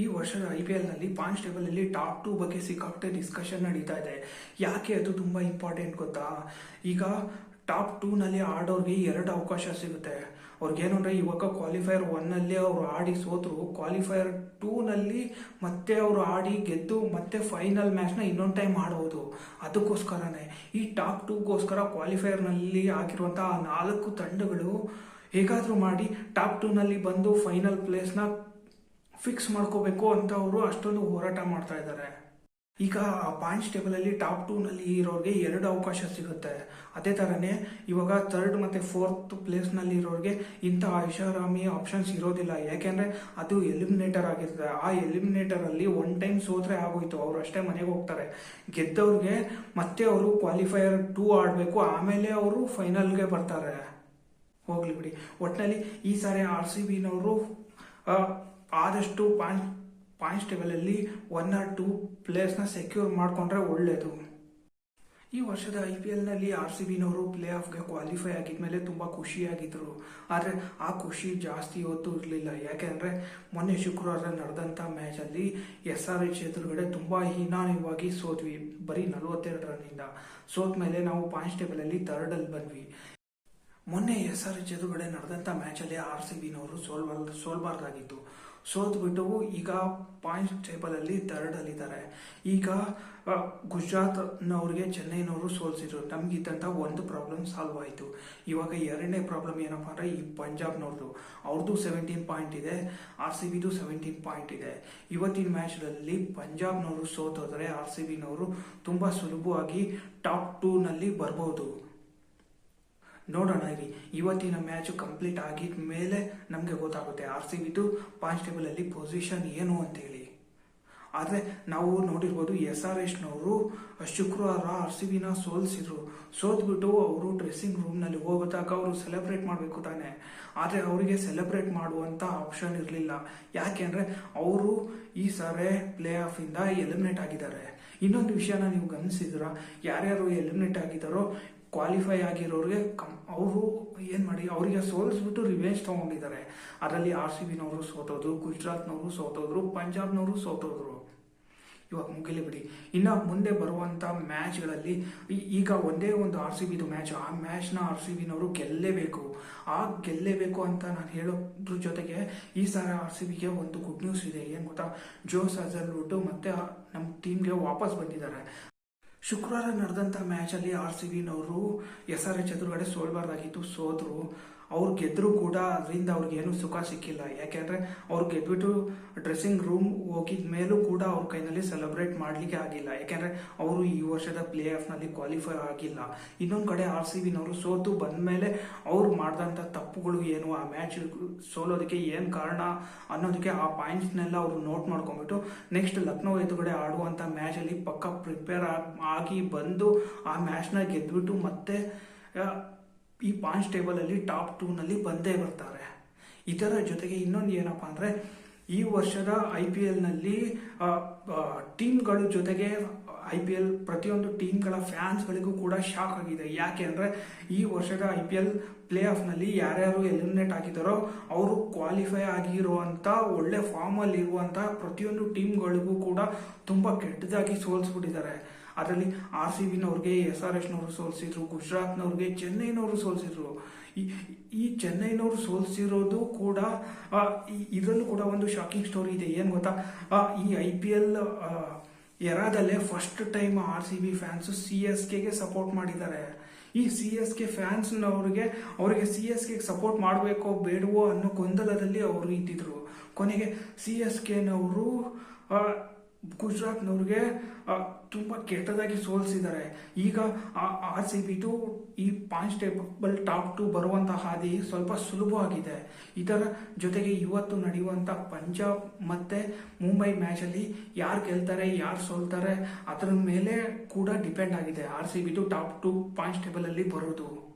ಈ ವರ್ಷದ I P ಎಲ್ನಲ್ಲಿ ಪಾಯಿಂಟ್ಸ್ ಟೇಬಲಲ್ಲಿ ಟಾಪ್ ಟೂ ಬಗ್ಗೆ ಸಿಕ್ಕಾಪಟ್ಟೆ ಡಿಸ್ಕಷನ್ ನಡೀತಾ ಇದೆ. ಯಾಕೆ ಅದು ತುಂಬ ಇಂಪಾರ್ಟೆಂಟ್ ಗೊತ್ತಾ? ಈಗ ಟಾಪ್ ಟೂನಲ್ಲಿ ಆಡೋರಿಗೆ ಎರಡು ಅವಕಾಶ ಸಿಗುತ್ತೆ. ಅವ್ರಿಗೇನು ಅಂದರೆ ಇವಾಗ ಕ್ವಾಲಿಫೈಯರ್ ಒನ್ನಲ್ಲಿ ಅವರು ಆಡಿ ಸೋತರು ಕ್ವಾಲಿಫೈಯರ್ ಟೂನಲ್ಲಿ ಮತ್ತೆ ಅವರು ಆಡಿ ಗೆದ್ದು ಮತ್ತೆ ಫೈನಲ್ ಮ್ಯಾಚ್ನ ಇನ್ನೊಂದು ಟೈಮ್ ಆಡ್ಬೋದು. ಅದಕ್ಕೋಸ್ಕರನೇ ಈ ಟಾಪ್ ಟೂಗೋಸ್ಕರ ಕ್ವಾಲಿಫೈಯರ್ನಲ್ಲಿ ಆಗಿರುವಂಥ ನಾಲ್ಕು ತಂಡಗಳು ಹೇಗಾದರೂ ಮಾಡಿ ಟಾಪ್ ಟೂನಲ್ಲಿ ಬಂದು ಫೈನಲ್ ಪ್ಲೇಸ್ನ ಫಿಕ್ಸ್ ಮಾಡ್ಕೋಬೇಕು ಅಂತ ಅವರು ಅಷ್ಟೊಂದು ಹೋರಾಟ ಮಾಡ್ತಾ ಇದ್ದಾರೆ ಈಗ ಪಾಯಿಂಟ್ಸ್ ಟೇಬಲಲ್ಲಿ ಟಾಪ್ ಟೂನಲ್ಲಿ ಇರೋರಿಗೆ ಎರಡು ಅವಕಾಶ ಸಿಗುತ್ತೆ. ಅದೇ ಥರನೇ ಇವಾಗ ಥರ್ಡ್ ಮತ್ತು ಫೋರ್ತ್ ಪ್ಲೇಸ್ನಲ್ಲಿ ಇರೋರಿಗೆ ಇಂಥ ಐಷಾರಾಮಿ ಆಪ್ಷನ್ಸ್ ಇರೋದಿಲ್ಲ. ಯಾಕೆಂದರೆ ಅದು ಎಲಿಮಿನೇಟರ್ ಆಗಿರ್ತದೆ. ಆ ಎಲಿಮಿನೇಟರಲ್ಲಿ ಒನ್ ಟೈಮ್ ಸೋತ್ರೆ ಆಗೋಯ್ತು. ಅವ್ರು ಅಷ್ಟೇ ಮನೆಗೆ ಹೋಗ್ತಾರೆ. ಗೆದ್ದವ್ರಿಗೆ ಮತ್ತೆ ಅವರು ಕ್ವಾಲಿಫೈಯರ್ ಟೂ ಆಡಬೇಕು. ಆಮೇಲೆ ಅವರು ಫೈನಲ್ಗೆ ಬರ್ತಾರೆ. ಹೋಗ್ಲಿ ಬಿಡಿ. ಒಟ್ಟಿನಲ್ಲಿ ಈ ಸಾರಿ ಆರ್ ಸಿ ಬಿನವರು ಆದಷ್ಟು ಪಾಯಿಂಟ್, ಪಾಯಿಂಟ್ಸ್ ಟೇಬಲಲ್ಲಿ ಒನ್ ಆರ್ ಟೂ ಪ್ಲೇಯರ್ಸ್ನ ಸೆಕ್ಯೂರ್ ಮಾಡಿಕೊಂಡ್ರೆ ಒಳ್ಳೆಯದು ಈ ವರ್ಷದ ಐ ಪಿ ಎಲ್ನಲ್ಲಿ ಆರ್ ಸಿ ಬಿನವರು ಪ್ಲೇ ಆಫ್ಗೆ ಕ್ವಾಲಿಫೈ ಆಗಿದ್ಮೇಲೆ ತುಂಬ ಖುಷಿಯಾಗಿದ್ದರು ಆದರೆ ಆ ಖುಷಿ ಜಾಸ್ತಿ ಹೊತ್ತು ಇರಲಿಲ್ಲ. ಯಾಕೆಂದರೆ ಮೊನ್ನೆ ಶುಕ್ರವಾರ ನಡೆದಂಥ ಮ್ಯಾಚಲ್ಲಿ ಎಸ್ ಆರ್ ಎಚ್ ಎದುರುಗಡೆ ತುಂಬ ಹೀನಾಯವಾಗಿ ಸೋತ್ವಿ. ಬರೀ ನಲವತ್ತೆರಡು ರನ್ನಿಂದ. ಸೋತ ಮೇಲೆ ನಾವು ಪಾಯಿಂಟ್ಸ್ ಟೇಬಲಲ್ಲಿ ಥರ್ಡಲ್ಲಿ ಬಂದ್ವಿ. ಮೊನ್ನೆ ಎಸ್ ಆರ್ ಎಚ್ ಎದುರುಗಡೆ ನಡೆದಂಥ ಮ್ಯಾಚಲ್ಲಿ ಆರ್ ಸಿ ಬಿನವರು ಸೋಲ್ಬಾರ್ದು ಸೋಲ್ಬಾರ್ದಾಗಿತ್ತು. ಸೋತ್ಬಿಟ್ಟು ಈಗ ಪಾಯಿಂಟ್ಸ್ ಟೇಬಲಲ್ಲಿ ಥರ್ಡಲ್ಲಿದ್ದಾರೆ ಈಗ ಗುಜರಾತ್ನವ್ರಿಗೆ ಚೆನ್ನೈನವರು ಸೋಲ್ಸಿದ್ರು. ನಮಗಿದ್ದಂಥ ಒಂದು ಪ್ರಾಬ್ಲಮ್ ಸಾಲ್ವ್ ಆಯಿತು. ಇವಾಗ ಎರಡನೇ ಪ್ರಾಬ್ಲಮ್ ಏನಪ್ಪ ಅಂದರೆ ಈ ಪಂಜಾಬ್ನವ್ರದ್ದು ಅವ್ರದ್ದು ಸೆವೆಂಟೀನ್ ಪಾಯಿಂಟ್ ಇದೆ ಆರ್ ಸಿ ಬಿದು ಸೆವೆಂಟೀನ್ ಪಾಯಿಂಟ್ ಇದೆ. ಇವತ್ತಿನ ಮ್ಯಾಚ್ನಲ್ಲಿ ಪಂಜಾಬ್ನವರು ಸೋತೋದ್ರೆ ಆರ್ ಸಿ ಬಿನವರು ತುಂಬ ಸುಲಭವಾಗಿ ಟಾಪ್ ಟೂನಲ್ಲಿ ಬರ್ಬೋದು. ನೋಡೋಣ, ಇರಿ. ಇವತ್ತಿನ ಮ್ಯಾಚ್ ಕಂಪ್ಲೀಟ್ ಆಗಿದ ಮೇಲೆ ನಮಗೆ ಗೊತ್ತಾಗುತ್ತೆ. ಆರ್ ಸಿ ಬಿದು ಪಾಯಿಂಟ್ಸ್ ಟೇಬಲಲ್ಲಿ ಪೊಸಿಷನ್ ಏನು ಅಂತೇಳಿ ಆದರೆ ನಾವು ನೋಡಿರ್ಬೋದು ಎಸ್ ಆರ್ ಎಸ್ನವರು ಶುಕ್ರವಾರ ಆರ್ ಸಿ ಬಿನ ಸೋಲಿಸಿದ್ರು. ಸೋತ್ಬಿಟ್ಟು ಅವರು ಡ್ರೆಸ್ಸಿಂಗ್ ರೂಮ್ನಲ್ಲಿ ಹೋಗೋದಾಗ ಅವರು ಸೆಲೆಬ್ರೇಟ್ ಮಾಡಬೇಕು ತಾನೆ. ಆದರೆ ಅವರಿಗೆ ಸೆಲೆಬ್ರೇಟ್ ಮಾಡುವಂಥ ಆಪ್ಷನ್ ಇರಲಿಲ್ಲ. ಯಾಕೆಂದರೆ ಅವರು ಈ ಸಾರಿ ಪ್ಲೇ ಆಫಿಂದ ಎಲಿಮಿನೇಟ್ ಆಗಿದ್ದಾರೆ. ಇನ್ನೊಂದು ವಿಷಯನ ನೀವು ಗಮನಿಸಿದ್ರ ಯಾರ್ಯಾರು ಎಲಿಮಿನೇಟ್ ಆಗಿದ್ದಾರೋ ಕ್ವಾಲಿಫೈ ಆಗಿರೋರಿಗೆ ಕಮ್, ಅವರು ಏನು ಮಾಡಿ, ಅವರಿಗೆ ಸೋಲಿಸ್ಬಿಟ್ಟು ರಿವೆಂಜ್ ತೊಗೊಂಡಿದ್ದಾರೆ. ಅದರಲ್ಲಿ ಆರ್ ಸಿ ಬಿನವರು ಸೋತೋದ್ರು, ಗುಜರಾತ್ನವರು ಸೋತೋದ್ರು, ಪಂಜಾಬ್ನವರು ಸೋತೋದ್ರು. ಇವಾಗ ಮುಗಿಲಿ ಬಿಡಿ. ಇನ್ನು ಮುಂದೆ ಬರುವಂಥ ಮ್ಯಾಚ್ಗಳಲ್ಲಿ ಈಗ ಒಂದೇ ಒಂದು ಆರ್ ಸಿ ಬಿದು ಮ್ಯಾಚ್, ಆ ಮ್ಯಾಚ್ನ ಆರ್ ಸಿ ಬಿನವರು ಗೆಲ್ಲೇಬೇಕು. ಆ ಗೆಲ್ಲೇಬೇಕು ಅಂತ ನಾನು ಹೇಳೋದ್ರ ಜೊತೆಗೆ ಈ ಸಲ ಆರ್ ಸಿ ಬಿಗೆ ಒಂದು ಗುಡ್ ನ್ಯೂಸ್ ಇದೆ. ಏನು ಗೊತ್ತಾ? ಜೋ ಸಜಲ್ಬಿಟ್ಟು ಮತ್ತೆ ನಮ್ಮ ಟೀಮ್ಗೆ ವಾಪಸ್ ಬಂದಿದ್ದಾರೆ. ಶುಕ್ರವಾರ ನಡೆದಂಥ ಮ್ಯಾಚಲ್ಲಿ ಆರ್ ಸಿ ಬಿನವರು ಎಸ್ ಆರ್ ಎಚ್ ಎದುರುಗಡೆ ಸೋಲ್ಬಾರ್ದಾಗಿತ್ತು ಸೋತರು ಅವ್ರು ಗೆದ್ದರೂ ಕೂಡ ಅದರಿಂದ ಅವ್ರಿಗೇನು ಸುಖ ಸಿಕ್ಕಿಲ್ಲ. ಯಾಕೆಂದರೆ ಅವ್ರು ಗೆದ್ಬಿಟ್ಟು ಡ್ರೆಸ್ಸಿಂಗ್ ರೂಮ್ ಹೋಗಿದ ಮೇಲೂ ಕೂಡ ಅವ್ರ ಕೈನಲ್ಲಿ ಸೆಲೆಬ್ರೇಟ್ ಮಾಡಲಿಕ್ಕೆ ಆಗಿಲ್ಲ. ಯಾಕೆಂದರೆ ಅವರು ಈ ವರ್ಷದ ಪ್ಲೇ ಆಫ್ನಲ್ಲಿ ಕ್ವಾಲಿಫೈ ಆಗಿಲ್ಲ. ಇನ್ನೊಂದು ಕಡೆ ಆರ್ ಸಿ ಬಿನವರು ಸೋತು ಬಂದಮೇಲೆ ಅವ್ರು ಮಾಡಿದಂಥ ತಪ್ಪುಗಳು ಏನು, ಆ ಮ್ಯಾಚ್ ಸೋಲೋದಕ್ಕೆ ಏನು ಕಾರಣ ಅನ್ನೋದಕ್ಕೆ ಆ ಪಾಯಿಂಟ್ಸ್ನೆಲ್ಲ ಅವರು ನೋಟ್ ಮಾಡ್ಕೊಂಡ್ಬಿಟ್ಟು ನೆಕ್ಸ್ಟ್ ಲಕ್ನೋ ಎದುರುಗಡೆ ಆಡುವಂಥ ಮ್ಯಾಚಲ್ಲಿ ಪಕ್ಕ ಪ್ರಿಪೇರ್ ಆಗಿ ಬಂದು ಆ ಮ್ಯಾಚ್ನ ಗೆದ್ಬಿಟ್ಟು ಮತ್ತೆ ಈ ಪಾಯಿಂಟ್ಸ್ ಟೇಬಲಲ್ಲಿ ಟಾಪ್ ಟೂನಲ್ಲಿ ಬಂದೇ ಬರ್ತಾರೆ. ಇದರ ಜೊತೆಗೆ ಇನ್ನೊಂದು ಏನಪ್ಪ ಅಂದರೆ, ಈ ವರ್ಷದ ಐ ಪಿ ಎಲ್ನಲ್ಲಿ ಟೀಮ್ಗಳ ಜೊತೆಗೆ ಐ ಪಿ ಎಲ್ ಪ್ರತಿಯೊಂದು ಟೀಮ್ಗಳ ಫ್ಯಾನ್ಸ್ಗಳಿಗೂ ಕೂಡ ಶಾಕ್ ಆಗಿದೆ. ಯಾಕೆ ಅಂದರೆ, ಈ ವರ್ಷದ ಐ ಪಿ ಎಲ್ ಪ್ಲೇ ಆಫ್ನಲ್ಲಿ ಯಾರ್ಯಾರು ಎಲಿಮಿನೇಟ್ ಆಗಿದ್ದಾರೋ, ಅವರು ಕ್ವಾಲಿಫೈ ಆಗಿರುವಂಥ ಒಳ್ಳೆ ಫಾರ್ಮಲ್ಲಿರುವಂಥ ಪ್ರತಿಯೊಂದು ಟೀಮ್ಗಳಿಗೂ ಕೂಡ ತುಂಬ ಕೆಟ್ಟದಾಗಿ ಸೋಲಿಸ್ಬಿಟ್ಟಿದ್ದಾರೆ. ಅದರಲ್ಲಿ ಆರ್ ಸಿ ಬಿನವ್ರಿಗೆ, ಎಸ್ ಆರ್ ಎಸ್ನವರು ಸೋಲಿಸಿದ್ರು, ಗುಜರಾತ್ನವ್ರಿಗೆ ಚೆನ್ನೈನವರು ಸೋಲಿಸಿದ್ರು. ಈ ಈ ಚೆನ್ನೈನವರು ಸೋಲಿಸಿರೋದು ಕೂಡ ಇದರಲ್ಲೂ ಕೂಡ ಒಂದು ಶಾಕಿಂಗ್ ಸ್ಟೋರಿ ಇದೆ. ಏನು ಗೊತ್ತಾ? ಈ I P L ಎರಾದಲ್ಲೇ first time R C B fans C S ಕೆಗೆ support ಮಾಡಿದ್ದಾರೆ. ಈ ಸಿ ಎಸ್ ಕೆ ಫ್ಯಾನ್ಸ್ನವ್ರಿಗೆ ಅವರಿಗೆ ಸಿ ಎಸ್ ಕೆಗೆ ಸಪೋರ್ಟ್ ಮಾಡಬೇಕೋ ಬೇಡವೋ ಅನ್ನೋ ಗೊಂದಲದಲ್ಲಿ ಅವರು ಇದ್ದಿದ್ರು. ಕೊನೆಗೆ ಸಿ ಎಸ್ ಕೆನವರು ಗುಜರಾತ್ನವ್ರಿಗೆ ತುಂಬ ಕೆಟ್ಟದಾಗಿ ಸೋಲಿಸಿದ್ದಾರೆ. ಈಗ ಆರ್ ಸಿ ಟು ಈ ಪಾಯಿಂಟ್ಸ್ ಟೇಬಲ್ ಟಾಪ್ ಟು ಬರುವಂಥ ಹಾದಿ ಸ್ವಲ್ಪ ಸುಲಭವಾಗಿದೆ. ಇದರ ಜೊತೆಗೆ ಇವತ್ತು ನಡೆಯುವಂಥ ಪಂಜಾಬ್ ಮತ್ತೆ ಮುಂಬೈ ಮ್ಯಾಚಲ್ಲಿ ಯಾರು ಗೆಲ್ತಾರೆ, ಯಾರು ಸೋಲ್ತಾರೆ, ಅದರ ಮೇಲೆ ಕೂಡ ಡಿಪೆಂಡ್ ಆಗಿದೆ. ಆರ್ ಸಿ ಬಿದು ಟಾಪ್ ಟು ಪಾಯಿಂಟ್ಸ್ ಟೇಬಲಲ್ಲಿ ಬರೋದು.